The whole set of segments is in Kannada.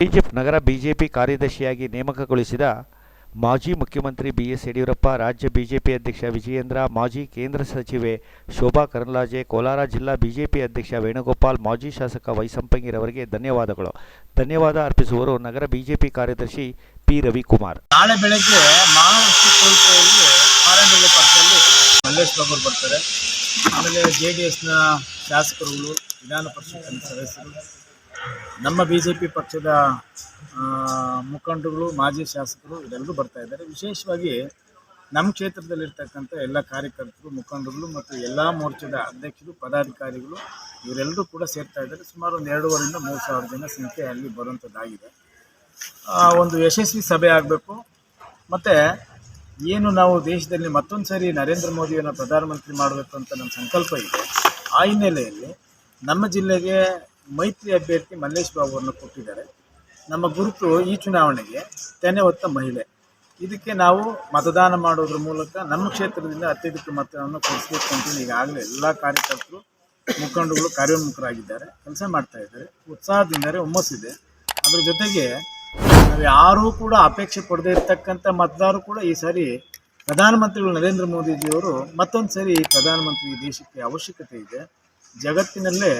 ಬಿಜೆಪಿ ನಗರ ಬಿಜೆಪಿ ಕಾರ್ಯದರ್ಶಿಯಾಗಿ ನೇಮಕಗೊಳಿಸಿದ ಮಾಜಿ ಮುಖ್ಯಮಂತ್ರಿ ಬಿಎಸ್ ಯಡಿಯೂರಪ್ಪ, ರಾಜ್ಯ ಬಿಜೆಪಿ ಅಧ್ಯಕ್ಷ ವಿಜಯೇಂದ್ರ, ಮಾಜಿ ಕೇಂದ್ರ ಸಚಿವೆ ಶೋಭಾ ಕರಂದ್ಲಾಜೆ, ಕೋಲಾರ ಜಿಲ್ಲಾ ಬಿಜೆಪಿ ಅಧ್ಯಕ್ಷ ವೇಣುಗೋಪಾಲ್, ಮಾಜಿ ಶಾಸಕ ವೈಸಂಪಂಗಿರವರಿಗೆ ಧನ್ಯವಾದಗಳು. ಧನ್ಯವಾದ ಅರ್ಪಿಸುವರು ನಗರ ಬಿಜೆಪಿ ಕಾರ್ಯದರ್ಶಿ ಪಿ. ರವಿಕುಮಾರ್. ನಾಳೆ ಬೆಳಗ್ಗೆ ಮಹಾರಾಷ್ಟ್ರ ಕೋಲ್ಕೆಯಲ್ಲಿ ಪಾರಂಡಳ್ಳಿ ಪಕ್ಕದಲ್ಲಿ ಮಲ್ಲೇಶ್ ಬಾಬು ಬರ್ತಾರೆ. ಆಮೇಲೆ ಜೆ ಡಿ ಎಸ್ನ ಶಾಸಕರುಗಳು, ವಿಧಾನ ಪರಿಷತ್ತಿನ ಸದಸ್ಯರು ನಮ್ಮ ಬಿ ಜೆ ಪಿ ಪಕ್ಷದ ಮುಖಂಡರುಗಳು, ಮಾಜಿ ಶಾಸಕರು ಇವರೆಲ್ಲರೂ ಬರ್ತಾ ಇದ್ದಾರೆ. ವಿಶೇಷವಾಗಿ ನಮ್ಮ ಕ್ಷೇತ್ರದಲ್ಲಿರ್ತಕ್ಕಂಥ ಎಲ್ಲ ಕಾರ್ಯಕರ್ತರು, ಮುಖಂಡರುಗಳು ಮತ್ತು ಎಲ್ಲ ಮೋರ್ಚಾದ ಅಧ್ಯಕ್ಷರು, ಪದಾಧಿಕಾರಿಗಳು ಇವರೆಲ್ಲರೂ ಕೂಡ ಸೇರ್ತಾ ಇದ್ದಾರೆ. ಸುಮಾರು ಒಂದು ಎರಡೂವರೆಯಿಂದ ಮೂರು ಸಾವಿರ ಜನ ಸಂಖ್ಯೆ ಅಲ್ಲಿ ಬರುವಂಥದ್ದಾಗಿದೆ ಒಂದು ಯಶಸ್ವಿ ಸಭೆ ಆಗಬೇಕು. ಮತ್ತು ಏನು ನಾವು ದೇಶದಲ್ಲಿ ಮತ್ತೊಂದು ಸಾರಿ ನರೇಂದ್ರ ಮೋದಿಯನ್ನು ಪ್ರಧಾನಮಂತ್ರಿ ಮಾಡಬೇಕು ಅಂತ ನಮ್ಮ ಸಂಕಲ್ಪ ಇದೆ. ಆ ಹಿನ್ನೆಲೆಯಲ್ಲಿ ನಮ್ಮ ಜಿಲ್ಲೆಗೆ ಮೈತ್ರಿ ಅಭ್ಯರ್ಥಿ ಮಲ್ಲೇಶ್ ಬಾಬು ಅವರನ್ನು ಕೊಟ್ಟಿದ್ದಾರೆ. ನಮ್ಮ ಗುರುತು ಈ ಚುನಾವಣೆಗೆ ತೆನೆ ಹೊತ್ತ ಮಹಿಳೆ. ಇದಕ್ಕೆ ನಾವು ಮತದಾನ ಮಾಡೋದ್ರ ಮೂಲಕ ನಮ್ಮ ಕ್ಷೇತ್ರದಿಂದ ಅತ್ಯಧಿಕ ಮತವನ್ನು ಕೊಡಿಸ್ಬೇಕು ಅಂತ ಈಗಾಗಲೇ ಎಲ್ಲ ಕಾರ್ಯಕರ್ತರು ಮುಖಂಡಗಳು ಕಾರ್ಯೋನ್ಮುಖರಾಗಿದ್ದಾರೆ. ಕೆಲಸ ಮಾಡ್ತಾ ಇದ್ದಾರೆ. ಉತ್ಸಾಹದಿಂದರೆ ಹುಮ್ಮಸ್ಸಿದೆ ಅದ್ರ ಜೊತೆಗೆ ನಾವು ಯಾರೂ ಕೂಡ ಅಪೇಕ್ಷೆ ಪಡೆದೇ ಇರತಕ್ಕಂಥ ಮತದಾರರು ಕೂಡ ಈ ಸಾರಿ ಪ್ರಧಾನಮಂತ್ರಿಗಳು ನರೇಂದ್ರ ಮೋದಿಜಿಯವರು ಮತ್ತೊಂದು ಸರಿ ಪ್ರಧಾನಮಂತ್ರಿ ದೇಶಕ್ಕೆ ಅವಶ್ಯಕತೆ ಇದೆ. ಜಗತ್ತಿನಲ್ಲೇ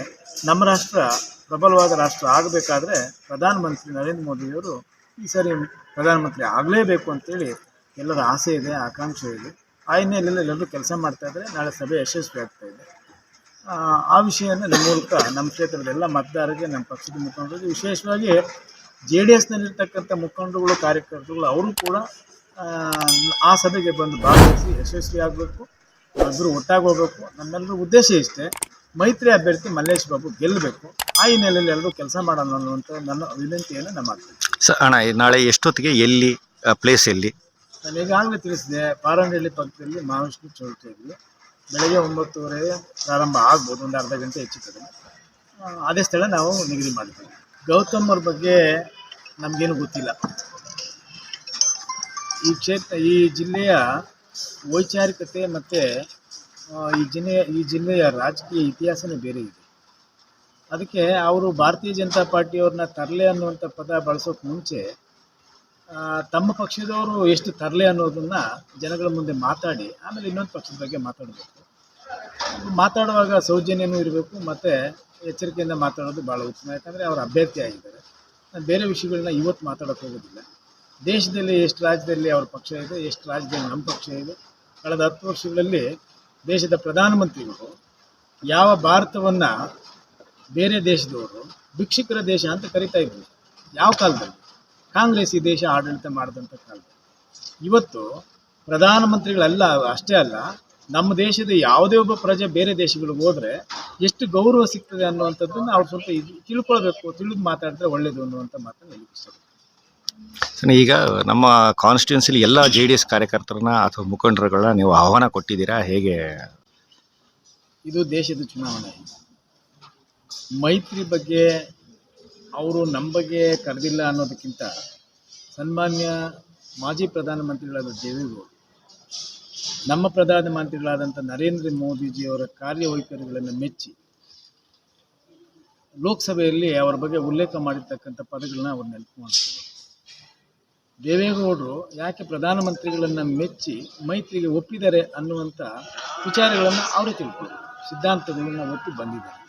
ನಮ್ಮ ರಾಷ್ಟ್ರ ಪ್ರಬಲವಾದ ರಾಷ್ಟ್ರ ಆಗಬೇಕಾದ್ರೆ ಪ್ರಧಾನಮಂತ್ರಿ ನರೇಂದ್ರ ಮೋದಿಯವರು ಈ ಸಾರಿ ಪ್ರಧಾನಮಂತ್ರಿ ಆಗಲೇಬೇಕು ಅಂತೇಳಿ ಎಲ್ಲರ ಆಸೆ ಇದೆ ಆಕಾಂಕ್ಷೆ ಇದೆ. ಆ ಹಿನ್ನೆಲೆಯಲ್ಲಿ ಎಲ್ಲರೂ ಕೆಲಸ ಮಾಡ್ತಾ ಇದ್ದಾರೆ. ನಾಳೆ ಸಭೆ ಯಶಸ್ವಿ ಆಗ್ತಾ ಇದೆ. ಆ, ವಿಷಯನ ನಮ್ಮ ಮೂಲಕ ನಮ್ಮ ಕ್ಷೇತ್ರದ ಎಲ್ಲ ಮತದಾರರಿಗೆ ನಮ್ಮ ಪಕ್ಷದ ಮುಖಂಡರಿಗೆ ವಿಶೇಷವಾಗಿ ಜೆ ಡಿ ಎಸ್ನಲ್ಲಿರ್ತಕ್ಕಂಥ ಮುಖಂಡರುಗಳು ಕಾರ್ಯಕರ್ತರುಗಳು ಅವರು ಕೂಡ ಆ, ಸಭೆಗೆ ಬಂದು ಭಾಗವಹಿಸಿ ಯಶಸ್ವಿ ಆಗಬೇಕು ಎಲ್ಲರೂ ಒಟ್ಟಾಗಿ ಹೋಗಬೇಕು. ನಮ್ಮೆಲ್ಲರ ಉದ್ದೇಶ ಇಷ್ಟೇ. ಮೈತ್ರಿ ಅಭ್ಯರ್ಥಿ ಮಲ್ಲೇಶ್ ಬಾಬು ಗೆಲ್ಲಬೇಕು. ಆ ಹಿನ್ನೆಲೆಯಲ್ಲಿ ಎಲ್ಲರೂ ಕೆಲಸ ಮಾಡೋಣ ಅನ್ನುವಂಥ ನನ್ನ ವಿನಂತಿಯನ್ನು ನಾನು ಮಾಡ್ತೀನಿ ಸರ್ ಅಣ್ಣ ನಾಳೆ ಎಷ್ಟೊತ್ತಿಗೆ ಎಲ್ಲಿ ಪ್ಲೇಸ್ ಎಲ್ಲಿ? ನಾನು ಈಗಾಗಲೇ ತಿಳಿಸಿದೆ ಪಾರಂಡಳ್ಳಿ ಪಕ್ಕದಲ್ಲಿ ಮಹಾವಿಷ್ಣು ಚೌಲ್ಟ್ರಿಯಲ್ಲಿ ಬೆಳಗ್ಗೆ ಒಂಬತ್ತುವರೆ ಪ್ರಾರಂಭ ಆಗ್ಬೋದು ಒಂದು ಅರ್ಧ ಗಂಟೆ ಹೆಚ್ಚು ಕಡಿಮೆ ಅದೇ ಸ್ಥಳ ನಾವು ನಿಗದಿ ಮಾಡಿದ್ದೀವಿ. ಗೌತಮ್ ಅವ್ರ ಬಗ್ಗೆ ನಮಗೇನು ಗೊತ್ತಿಲ್ಲ. ಈ ಕ್ಷೇತ್ರ ಈ ಜಿಲ್ಲೆಯ ವೈಚಾರಿಕತೆ ಮತ್ತು ಈ ಜಿಲ್ಲೆಯ ಈ ಜಿಲ್ಲೆಯ ರಾಜಕೀಯ ಇತಿಹಾಸನೇ ಬೇರೆ ಇದೆ. ಅದಕ್ಕೆ ಅವರು ಭಾರತೀಯ ಜನತಾ ಪಾರ್ಟಿಯವ್ರನ್ನ ತರಲೆ ಅನ್ನುವಂಥ ಪದ ಬಳಸೋಕೆ ಮುಂಚೆ ತಮ್ಮ ಪಕ್ಷದವರು ಎಷ್ಟು ತರಲೆ ಅನ್ನೋದನ್ನ ಜನಗಳ ಮುಂದೆ ಮಾತಾಡಿ, ಆಮೇಲೆ ಇನ್ನೊಂದು ಪಕ್ಷದ ಬಗ್ಗೆ ಮಾತಾಡಬೇಕು. ಮಾತಾಡುವಾಗ ಸೌಜನ್ಯನೂ ಇರಬೇಕು, ಮತ್ತು ಎಚ್ಚರಿಕೆಯಿಂದ ಮಾತಾಡೋದು ಭಾಳ ಉತ್ತಮ. ಯಾಕಂದರೆ ಅವರು ಅಭ್ಯರ್ಥಿ ಆಗಿದ್ದಾರೆ. ನಾನು ಬೇರೆ ವಿಷಯಗಳನ್ನ ಇವತ್ತು ಮಾತಾಡೋಕ್ಕೆ ಹೋಗೋದಿಲ್ಲ. ದೇಶದಲ್ಲಿ ಎಷ್ಟು ರಾಜ್ಯದಲ್ಲಿ ಅವ್ರ ಪಕ್ಷ ಇದೆ, ಎಷ್ಟು ರಾಜ್ಯದಲ್ಲಿ ನಮ್ಮ ಪಕ್ಷ ಇದೆ. ಕಳೆದ ಹತ್ತು ವರ್ಷಗಳಲ್ಲಿ ದೇಶದ ಪ್ರಧಾನಮಂತ್ರಿಗಳು ಯಾವ ಭಾರತವನ್ನು ಬೇರೆ ದೇಶದವರು ಭಿಕ್ಷುಕರ ದೇಶ ಅಂತ ಕರಿತಾ ಇದ್ರು. ಯಾವ ಕಾಲದಲ್ಲಿ? ಕಾಂಗ್ರೆಸ್ ಈ ದೇಶ ಆಡಳಿತ ಮಾಡಿದಂಥ ಕಾಲದಲ್ಲಿ. ಇವತ್ತು ಪ್ರಧಾನಮಂತ್ರಿಗಳಲ್ಲ, ಅಷ್ಟೇ ಅಲ್ಲ, ನಮ್ಮ ದೇಶದ ಯಾವುದೇ ಒಬ್ಬ ಪ್ರಜೆ ಬೇರೆ ದೇಶಗಳಿಗೆ ಹೋದರೆ ಎಷ್ಟು ಗೌರವ ಸಿಗ್ತದೆ ಅನ್ನುವಂಥದ್ದನ್ನು ಅವ್ರು ಸ್ವಲ್ಪ ತಿಳ್ಕೊಳ್ಬೇಕು, ತಿಳಿದು ಮಾತಾಡಿದ್ರೆ ಒಳ್ಳೇದು ಅನ್ನುವಂಥ ಮಾತನ್ನು ಇಷ್ಟಪಡ್ತೀನಿ ಈಗ ನಮ್ಮ ಕಾನ್ಸ್ಟಿಟ್ಯೂನ್ಸಿಲಿ ಎಲ್ಲ ಜೆ ಡಿ ಎಸ್ ಕಾರ್ಯಕರ್ತರನ್ನ ಅಥವಾ ಮುಖಂಡರುಗಳನ್ನ ನೀವು ಆಹ್ವಾನ ಕೊಟ್ಟಿದ್ದೀರಾ? ಹೇಗೆ? ಇದು ದೇಶದ ಚುನಾವಣೆ. ಮೈತ್ರಿ ಬಗ್ಗೆ ಅವರು ನಮ್ಮ ಬಗ್ಗೆ ಕರೆದಿಲ್ಲ ಅನ್ನೋದಕ್ಕಿಂತ ಸನ್ಮಾನ್ಯ ಮಾಜಿ ಪ್ರಧಾನಮಂತ್ರಿಗಳಾದ ದೇವೇಗೌಡರು ನಮ್ಮ ಪ್ರಧಾನಮಂತ್ರಿಗಳಾದಂಥ ನರೇಂದ್ರ ಮೋದಿಜಿಯವರ ಕಾರ್ಯವೈಖರಿಗಳನ್ನು ಮೆಚ್ಚಿ ಲೋಕಸಭೆಯಲ್ಲಿ ಅವರ ಬಗ್ಗೆ ಉಲ್ಲೇಖ ಮಾಡಿರ್ತಕ್ಕಂಥ ಪದಗಳನ್ನ ಅವ್ರು ನೆನಪು ಮಾಡ್ತಾರೆ ದೇವೇಗೌಡರು ಯಾಕೆ ಪ್ರಧಾನಮಂತ್ರಿಗಳನ್ನು ಮೆಚ್ಚಿ ಮೈತ್ರಿಗೆ ಒಪ್ಪಿದ್ದಾರೆ ಅನ್ನುವಂಥ ವಿಚಾರಗಳನ್ನು ಅವರು ತಿಳ್ಕೊಂಡು ಸಿದ್ಧಾಂತಗಳನ್ನ ಒಪ್ಪಿ ಬಂದಿದ್ದಾರೆ.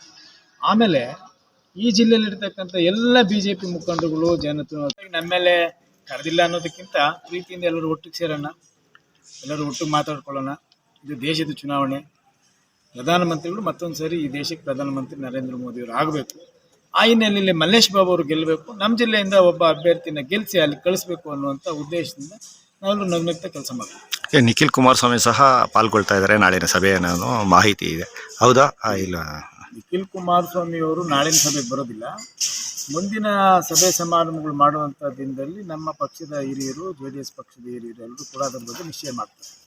ಆಮೇಲೆ ಈ ಜಿಲ್ಲೆಯಲ್ಲಿರ್ತಕ್ಕಂಥ ಎಲ್ಲ ಬಿ ಜೆ ಪಿ ಮುಖಂಡರುಗಳು ಜನತೆ ನಮ್ಮ ಕರೆದಿಲ್ಲ ಅನ್ನೋದಕ್ಕಿಂತ ಪ್ರೀತಿಯಿಂದ ಎಲ್ಲರೂ ಒಟ್ಟಿಗೆ ಸೇರೋಣ, ಎಲ್ಲರೂ ಒಟ್ಟಿಗೆ ಮಾತಾಡ್ಕೊಳ್ಳೋಣ. ಇದು ದೇಶದ ಚುನಾವಣೆ. ಪ್ರಧಾನಮಂತ್ರಿಗಳು ಮತ್ತೊಂದು ಸರಿ ಈ ದೇಶಕ್ಕೆ ಪ್ರಧಾನಮಂತ್ರಿ ನರೇಂದ್ರ ಮೋದಿಯವರು ಆಗಬೇಕು. ಆ ಹಿನ್ನೆಲೆಯಲ್ಲಿ ಮಲ್ಲೇಶ್ ಬಾಬು ಅವರು ಗೆಲ್ಲಬೇಕು ನಮ್ಮ ಜಿಲ್ಲೆಯಿಂದ ಒಬ್ಬ ಅಭ್ಯರ್ಥಿನ ಗೆಲ್ಲಿಸಿ ಅಲ್ಲಿ ಕಳಿಸ್ಬೇಕು ಅನ್ನುವಂಥ ಉದ್ದೇಶದಿಂದ ನಾವೆಲ್ಲರೂ ನಗ್ನಗ್ತ ಕೆಲಸ ಮಾಡ್ತೀವಿ. ಏ, ನಿಖಿಲ್ ಕುಮಾರಸ್ವಾಮಿ ಸಹ ಪಾಲ್ಗೊಳ್ತಾ ಇದ್ದಾರೆ ನಾಳಿನ ಸಭೆ ಅನ್ನೋ ಮಾಹಿತಿ ಇದೆ. ಹೌದಾ? ಆ, ಇಲ್ಲ. ನಿಖಿಲ್ ಕುಮಾರಸ್ವಾಮಿ ಅವರು ನಾಳಿನ ಸಭೆಗೆ ಬರೋದಿಲ್ಲ. ಮುಂದಿನ ಸಭೆ ಸಮಾರಂಭಗಳು ಮಾಡುವಂಥ ದಿನದಲ್ಲಿ ನಮ್ಮ ಪಕ್ಷದ ಹಿರಿಯರು ಜೆ ಡಿ ಎಸ್ ಪಕ್ಷದ ಹಿರಿಯರು ಎಲ್ಲರೂ ಕೂಡ ಅದರ ಬಗ್ಗೆ ನಿಶ್ಚಯ ಮಾಡ್ತಾರೆ.